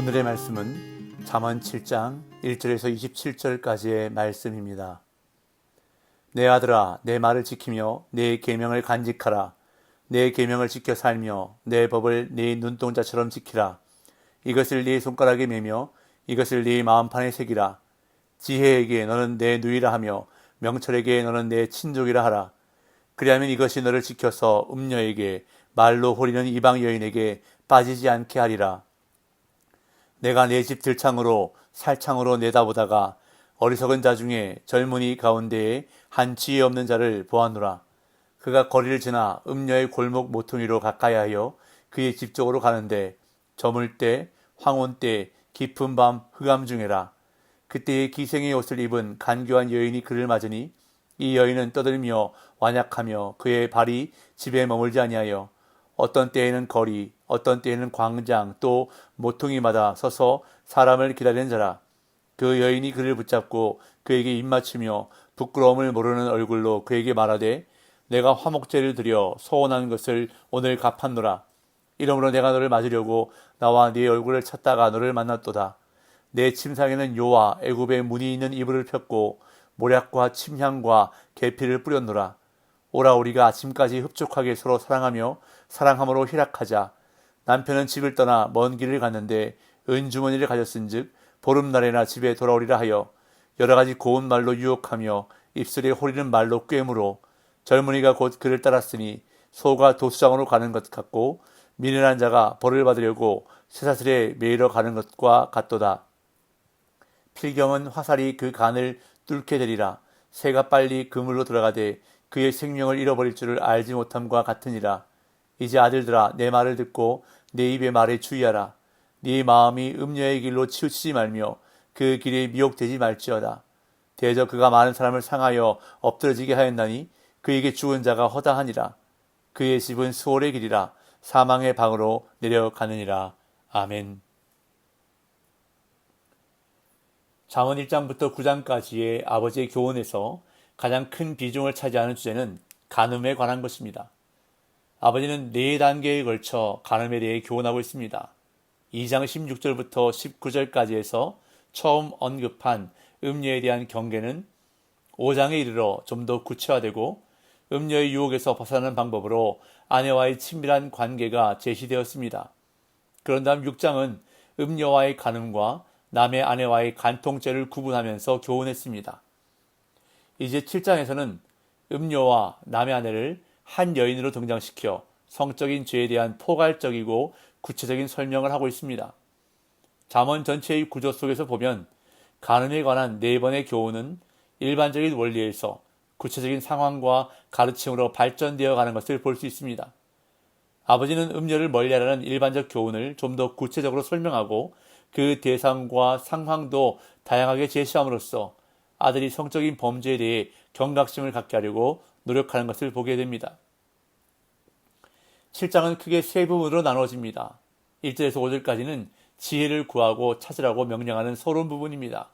오늘의 말씀은 잠언 7장 1절에서 27절까지의 말씀입니다. 내 아들아 내 말을 지키며 내 계명을 간직하라. 내 계명을 지켜 살며 내 법을 네 눈동자처럼 지키라. 이것을 네 손가락에 매며 이것을 네 마음판에 새기라. 지혜에게 너는 내 누이라 하며 명철에게 너는 내 친족이라 하라. 그리하면 이것이 너를 지켜서 음녀에게 말로 호리는 이방 여인에게 빠지지 않게 하리라 내가 내 집 들창으로 살창으로 내다보다가 어리석은 자 중에 젊은이 가운데에 한 지혜 없는 자를 보았노라. 그가 거리를 지나 음녀의 골목 모퉁이로 가까이 하여 그의 집 쪽으로 가는데 저물 때 황혼 때 깊은 밤 흑암 중에라. 그때의 기생의 옷을 입은 간교한 여인이 그를 맞으니 이 여인은 떠들며 완약하며 그의 발이 집에 머물지 아니하여 어떤 때에는 거리, 어떤 때에는 광장, 또 모퉁이마다 서서 사람을 기다리는 자라. 그 여인이 그를 붙잡고 그에게 입맞추며 부끄러움을 모르는 얼굴로 그에게 말하되 내가 화목제를 드려 소원한 것을 오늘 갚았노라. 이러므로 내가 너를 맞으려고 나와 네 얼굴을 찾다가 너를 만났도다. 내 침상에는 요와 애굽의 문이 있는 이불을 폈고 모략과 침향과 계피를 뿌렸노라. 오라 우리가 아침까지 흡족하게 서로 사랑하며 사랑함으로 희락하자. 남편은 집을 떠나 먼 길을 갔는데 은주머니를 가졌은즉 보름날에나 집에 돌아오리라 하여 여러 가지 고운 말로 유혹하며 입술에 호리는 말로 꿰물어 젊은이가 곧 그를 따랐으니 소가 도수장으로 가는 것 같고 미련한 자가 벌을 받으려고 쇠사슬에 매이러 가는 것과 같도다. 필경은 화살이 그 간을 뚫게 되리라. 새가 빨리 그물로 들어가되 그의 생명을 잃어버릴 줄을 알지 못함과 같으니라. 이제 아들들아 내 말을 듣고 내 입의 말에 주의하라. 네 마음이 음녀의 길로 치우치지 말며 그 길에 미혹되지 말지어다. 대저 그가 많은 사람을 상하여 엎드러지게 하였나니 그에게 죽은 자가 허다하니라. 그의 집은 수월의 길이라 사망의 방으로 내려가느니라. 아멘. 장원 1장부터 9장까지의 아버지의 교훈에서 가장 큰 비중을 차지하는 주제는 간음에 관한 것입니다. 아버지는 네 단계에 걸쳐 간음에 대해 교훈하고 있습니다. 2장 16절부터 19절까지에서 처음 언급한 음녀에 대한 경계는 5장에 이르러 좀 더 구체화되고 음녀의 유혹에서 벗어나는 방법으로 아내와의 친밀한 관계가 제시되었습니다. 그런 다음 6장은 음녀와의 간음과 남의 아내와의 간통죄를 구분하면서 교훈했습니다. 이제 7장에서는 음녀와 남의 아내를 한 여인으로 등장시켜 성적인 죄에 대한 포괄적이고 구체적인 설명을 하고 있습니다. 잠언 전체의 구조 속에서 보면 간음에 관한 네 번의 교훈은 일반적인 원리에서 구체적인 상황과 가르침으로 발전되어 가는 것을 볼 수 있습니다. 아버지는 음녀를 멀리하라는 일반적 교훈을 좀 더 구체적으로 설명하고 그 대상과 상황도 다양하게 제시함으로써 아들이 성적인 범죄에 대해 경각심을 갖게 하려고 노력하는 것을 보게 됩니다. 7장은 크게 세 부분으로 나눠집니다. 1절에서 5절까지는 지혜를 구하고 찾으라고 명령하는 서론 부분입니다.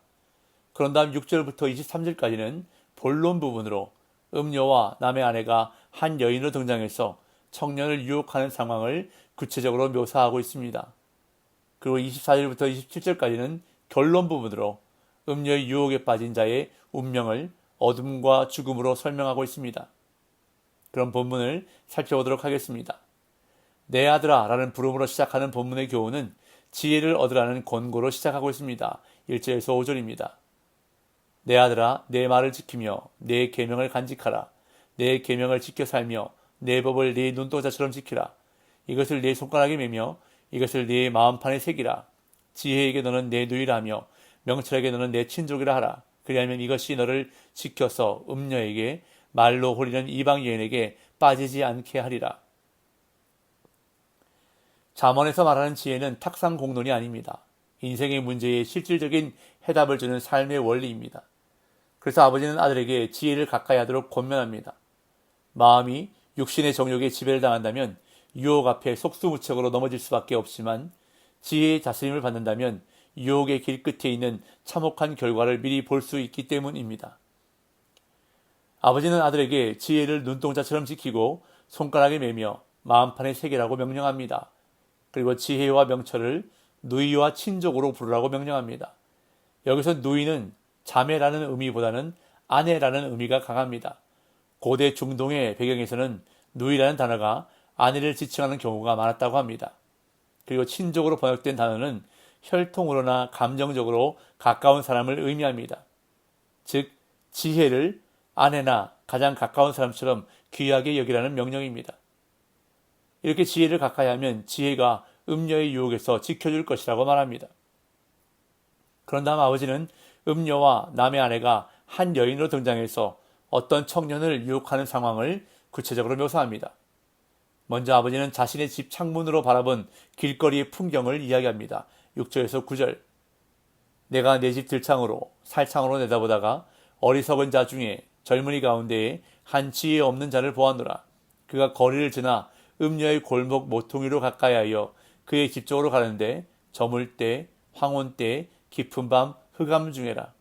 그런 다음 6절부터 23절까지는 본론 부분으로 음녀와 남의 아내가 한 여인으로 등장해서 청년을 유혹하는 상황을 구체적으로 묘사하고 있습니다. 그리고 24절부터 27절까지는 결론 부분으로 음녀의 유혹에 빠진 자의 운명을 어둠과 죽음으로 설명하고 있습니다. 그런 본문을 살펴보도록 하겠습니다. 내 아들아 라는 부름으로 시작하는 본문의 교훈은 지혜를 얻으라는 권고로 시작하고 있습니다. 1절에서 5절입니다. 내 아들아 내 말을 지키며 내 계명을 간직하라. 내 계명을 지켜 살며 내 법을 네 눈동자처럼 지키라. 이것을 네 손가락에 매며 이것을 네 마음판에 새기라. 지혜에게 너는 내 누이라며 명철에게 너는 내 친족이라 하라. 그리하면 이것이 너를 지켜서 음녀에게 말로 호리는 이방 여인에게 빠지지 않게 하리라. 잠언에서 말하는 지혜는 탁상 공론이 아닙니다. 인생의 문제에 실질적인 해답을 주는 삶의 원리입니다. 그래서 아버지는 아들에게 지혜를 가까이 하도록 권면합니다. 마음이 육신의 정욕에 지배를 당한다면 유혹 앞에 속수무책으로 넘어질 수밖에 없지만 지혜의 다스림을 받는다면 유혹의 길 끝에 있는 참혹한 결과를 미리 볼 수 있기 때문입니다. 아버지는 아들에게 지혜를 눈동자처럼 지키고 손가락에 매며 마음판에 새기라고 명령합니다. 그리고 지혜와 명철을 누이와 친족으로 부르라고 명령합니다. 여기서 누이는 자매라는 의미보다는 아내라는 의미가 강합니다. 고대 중동의 배경에서는 누이라는 단어가 아내를 지칭하는 경우가 많았다고 합니다. 그리고 친족으로 번역된 단어는 혈통으로나 감정적으로 가까운 사람을 의미합니다. 즉, 지혜를 아내나 가장 가까운 사람처럼 귀하게 여기라는 명령입니다. 이렇게 지혜를 가까이 하면 지혜가 음녀의 유혹에서 지켜줄 것이라고 말합니다. 그런 다음 아버지는 음녀와 남의 아내가 한 여인으로 등장해서 어떤 청년을 유혹하는 상황을 구체적으로 묘사합니다. 먼저 아버지는 자신의 집 창문으로 바라본 길거리의 풍경을 이야기합니다. 6절에서 9절. 내가 내 집 들창으로 살창으로 내다보다가 어리석은 자 중에 젊은이 가운데에 한 지혜 없는 자를 보았노라. 그가 거리를 지나 음녀의 골목 모퉁이로 가까이 하여 그의 집 쪽으로 가는데 저물 때, 황혼 때, 깊은 밤 흑암 중에라.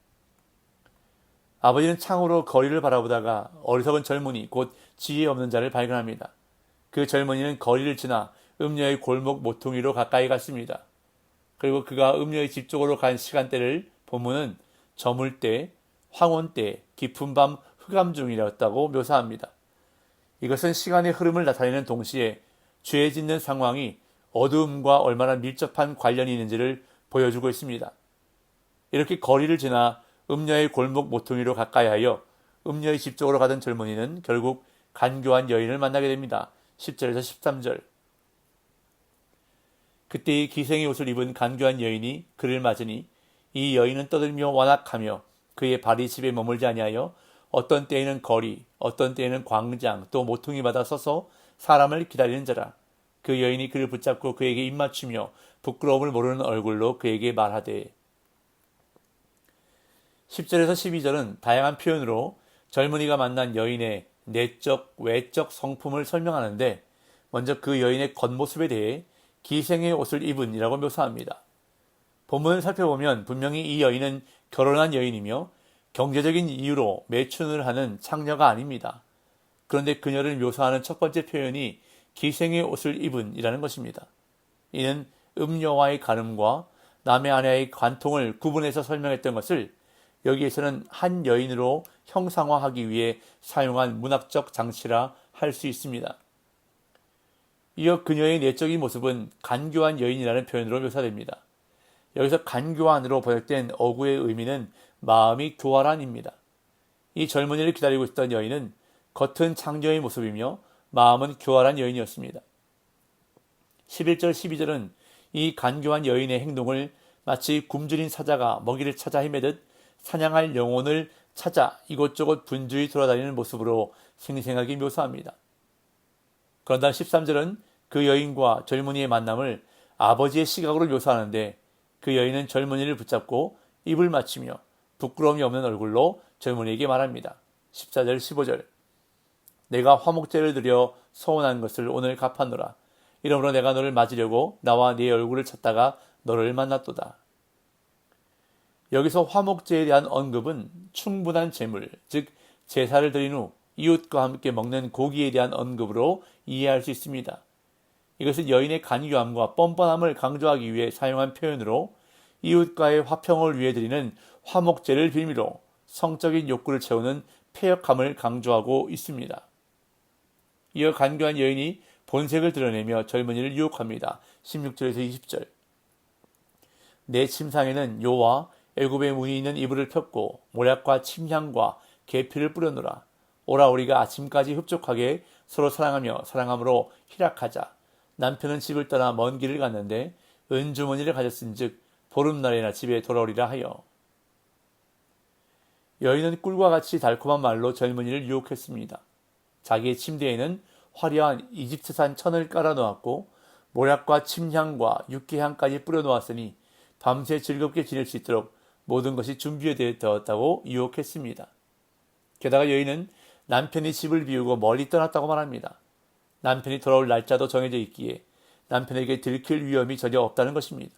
아버지는 창으로 거리를 바라보다가 어리석은 젊은이 곧 지혜 없는 자를 발견합니다. 그 젊은이는 거리를 지나 음녀의 골목 모퉁이로 가까이 갔습니다. 그리고 그가 음녀의 집 쪽으로 간 시간대를 본문은 저물 때, 황혼 때, 깊은 밤 흑암 중이었다고 묘사합니다. 이것은 시간의 흐름을 나타내는 동시에 죄 짓는 상황이 어두움과 얼마나 밀접한 관련이 있는지를 보여주고 있습니다. 이렇게 거리를 지나 음녀의 골목 모퉁이로 가까이 하여 음녀의 집 쪽으로 가던 젊은이는 결국 간교한 여인을 만나게 됩니다. 10절에서 13절. 그때 이 기생의 옷을 입은 간교한 여인이 그를 맞으니 이 여인은 떠들며 완악하며 그의 발이 집에 머물지 아니하여 어떤 때에는 거리, 어떤 때에는 광장, 또 모퉁이 마다 서서 사람을 기다리는 자라. 그 여인이 그를 붙잡고 그에게 입맞추며 부끄러움을 모르는 얼굴로 그에게 말하되 10절에서 12절은 다양한 표현으로 젊은이가 만난 여인의 내적, 외적 성품을 설명하는데 먼저 그 여인의 겉모습에 대해 기생의 옷을 입은이라고 묘사합니다. 본문을 살펴보면 분명히 이 여인은 결혼한 여인이며 경제적인 이유로 매춘을 하는 창녀가 아닙니다. 그런데 그녀를 묘사하는 첫 번째 표현이 기생의 옷을 입은이라는 것입니다. 이는 음녀와의 가늠과 남의 아내의 관통을 구분해서 설명했던 것을 여기에서는 한 여인으로 형상화하기 위해 사용한 문학적 장치라 할 수 있습니다. 이어 그녀의 내적인 모습은 간교한 여인이라는 표현으로 묘사됩니다. 여기서 간교한으로 번역된 어구의 의미는 마음이 교활한입니다. 이 젊은이를 기다리고 있던 여인은 겉은 창녀의 모습이며 마음은 교활한 여인이었습니다. 11절 12절은 이 간교한 여인의 행동을 마치 굶주린 사자가 먹이를 찾아 헤매듯 사냥할 영혼을 찾아 이곳저곳 분주히 돌아다니는 모습으로 생생하게 묘사합니다. 그런다 13절은 그 여인과 젊은이의 만남을 아버지의 시각으로 묘사하는데 그 여인은 젊은이를 붙잡고 입을 맞추며 부끄러움이 없는 얼굴로 젊은이에게 말합니다. 14절 15절 내가 화목제를 드려 서운한 것을 오늘 갚았노라. 이러므로 내가 너를 맞으려고 나와 네 얼굴을 찾다가 너를 만났도다. 여기서 화목제에 대한 언급은 충분한 재물, 즉 제사를 드린 후 이웃과 함께 먹는 고기에 대한 언급으로 이해할 수 있습니다. 이것은 여인의 간교함과 뻔뻔함을 강조하기 위해 사용한 표현으로 이웃과의 화평을 위해 드리는 화목제를 빌미로 성적인 욕구를 채우는 폐역함을 강조하고 있습니다. 이어 간교한 여인이 본색을 드러내며 젊은이를 유혹합니다. 16절에서 20절. 내 침상에는 요와 애굽의 문이 있는 이불을 폈고 모략과 침향과 계피를 뿌려놓으라. 오라 우리가 아침까지 흡족하게 서로 사랑하며 사랑함으로 희락하자. 남편은 집을 떠나 먼 길을 갔는데 은주머니를 가졌은즉 보름날에나 집에 돌아오리라 하여 여인은 꿀과 같이 달콤한 말로 젊은이를 유혹했습니다. 자기의 침대에는 화려한 이집트산 천을 깔아 놓았고 모략과 침향과 육개향까지 뿌려 놓았으니 밤새 즐겁게 지낼 수 있도록 모든 것이 준비되었다고 유혹했습니다. 게다가 여인은 남편이 집을 비우고 멀리 떠났다고 말합니다. 남편이 돌아올 날짜도 정해져 있기에 남편에게 들킬 위험이 전혀 없다는 것입니다.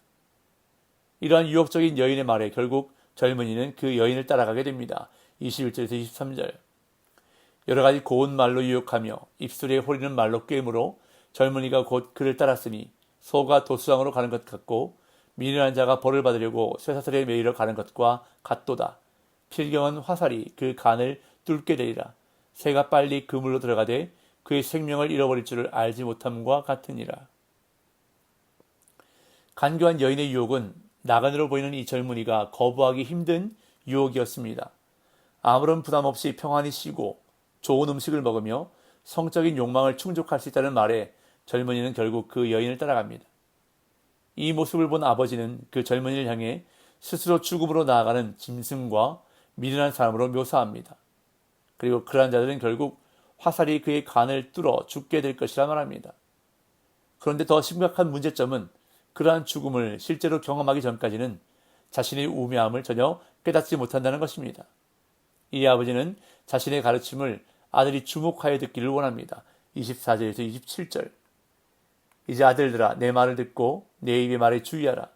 이러한 유혹적인 여인의 말에 결국 젊은이는 그 여인을 따라가게 됩니다. 21절에서 23절. 여러 가지 고운 말로 유혹하며 입술에 호리는 말로 꿰므로 젊은이가 곧 그를 따랐으니 소가 도수장으로 가는 것 같고 미련한 자가 벌을 받으려고 쇠사슬에 매이러 가는 것과 같도다. 필경은 화살이 그 간을 뚫게 되리라. 새가 빨리 그물로 들어가되 그의 생명을 잃어버릴 줄을 알지 못함과 같으니라. 간교한 여인의 유혹은 나간으로 보이는 이 젊은이가 거부하기 힘든 유혹이었습니다. 아무런 부담 없이 평안히 쉬고 좋은 음식을 먹으며 성적인 욕망을 충족할 수 있다는 말에 젊은이는 결국 그 여인을 따라갑니다. 이 모습을 본 아버지는 그 젊은이를 향해 스스로 죽음으로 나아가는 짐승과 미련한 사람으로 묘사합니다. 그리고 그러한 자들은 결국 화살이 그의 간을 뚫어 죽게 될 것이라 말합니다. 그런데 더 심각한 문제점은 그러한 죽음을 실제로 경험하기 전까지는 자신의 우매함을 전혀 깨닫지 못한다는 것입니다. 이 아버지는 자신의 가르침을 아들이 주목하여 듣기를 원합니다. 24절에서 27절. 이제 아들들아 내 말을 듣고 내 입의 말에 주의하라.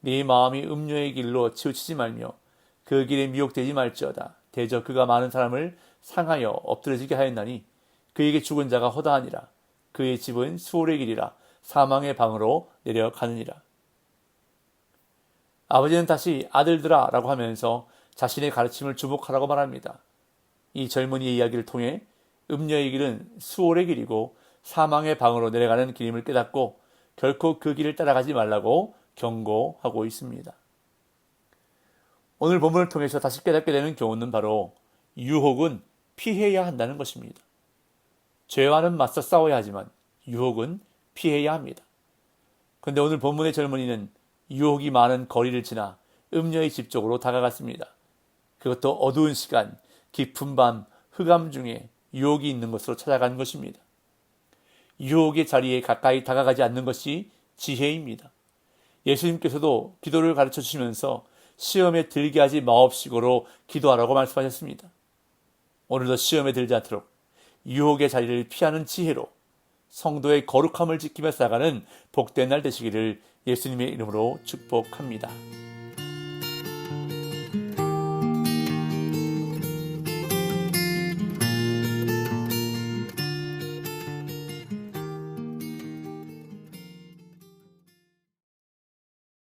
네 마음이 음료의 길로 치우치지 말며 그 길에 미혹되지 말지어다. 대저 그가 많은 사람을 상하여 엎드러지게 하였나니 그에게 죽은 자가 허다하니라. 그의 집은 수월의 길이라 사망의 방으로 내려가느니라. 아버지는 다시 아들들아 라고 하면서 자신의 가르침을 주목하라고 말합니다. 이 젊은이의 이야기를 통해 음녀의 길은 수월의 길이고 사망의 방으로 내려가는 길임을 깨닫고 결코 그 길을 따라가지 말라고 경고하고 있습니다. 오늘 본문을 통해서 다시 깨닫게 되는 교훈은 바로 유혹은 피해야 한다는 것입니다. 죄와는 맞서 싸워야 하지만 유혹은 피해야 합니다. 그런데 오늘 본문의 젊은이는 유혹이 많은 거리를 지나 음녀의 집 쪽으로 다가갔습니다. 그것도 어두운 시간, 깊은 밤, 흑암 중에 유혹이 있는 것으로 찾아간 것입니다. 유혹의 자리에 가까이 다가가지 않는 것이 지혜입니다. 예수님께서도 기도를 가르쳐 주시면서 시험에 들게 하지 마옵시고로 기도하라고 말씀하셨습니다. 오늘도 시험에 들지 않도록 유혹의 자리를 피하는 지혜로 성도의 거룩함을 지키며 살아가는 복된 날 되시기를 예수님의 이름으로 축복합니다.